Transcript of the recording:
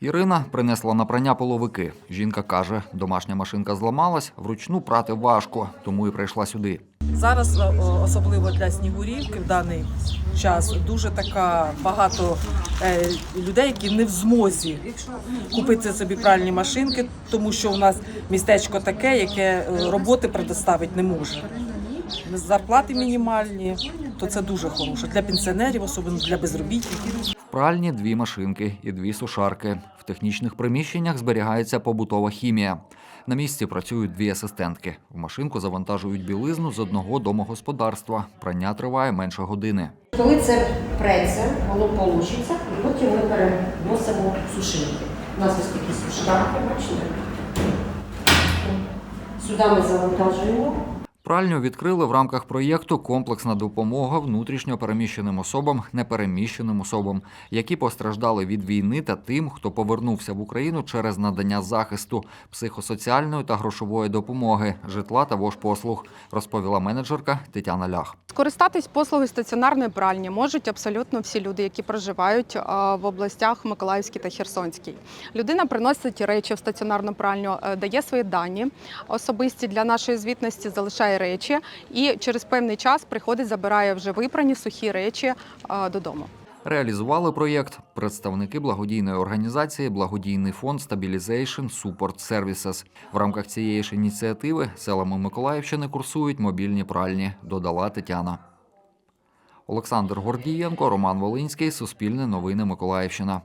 Ірина принесла на прання половики. Жінка каже, домашня машинка зламалась, вручну прати важко, тому і прийшла сюди. Зараз особливо для снігурівки в даний час дуже така багато е, людей, які не в змозі купити собі пральні машинки, тому що у нас містечко таке, яке е, роботи предоставити не може. Зарплати мінімальні, то це дуже хороше для пенсіонерів, особливо для безробітників. Пральні дві машинки і дві сушарки. В технічних приміщеннях зберігається побутова хімія. На місці працюють дві асистентки. В машинку завантажують білизну з одного домогосподарства. Прання триває менше години. Коли це преться, воно получиться, і потім ми переносимо в сушилки. У нас ось такі сушарки, бачите? Сюди ми завантажуємо. Пральню відкрили в рамках проєкту Комплексна допомога внутрішньо переміщеним особам, непереміщеним особам, які постраждали від війни та тим, хто повернувся в Україну через надання захисту, психосоціальної та грошової допомоги, житла та вожпослуг, розповіла менеджерка Тетяна Лях. Скористатись послугою стаціонарної пральні можуть абсолютно всі люди, які проживають в областях Миколаївській та Херсонській. Людина приносить речі в стаціонарну пральню, е, дає свої дані особисті для нашої звітності, залишає речі і через певний час приходить, забирає вже випрані сухі речі додому. Реалізували проєкт представники благодійної організації Благодійний фонд Stabilization Support Services. В рамках цієї ж ініціативи селами Миколаївщини курсують мобільні пральні, додала Тетяна. Олександр Гордієнко, Роман Волинський, Суспільне новини Миколаївщина.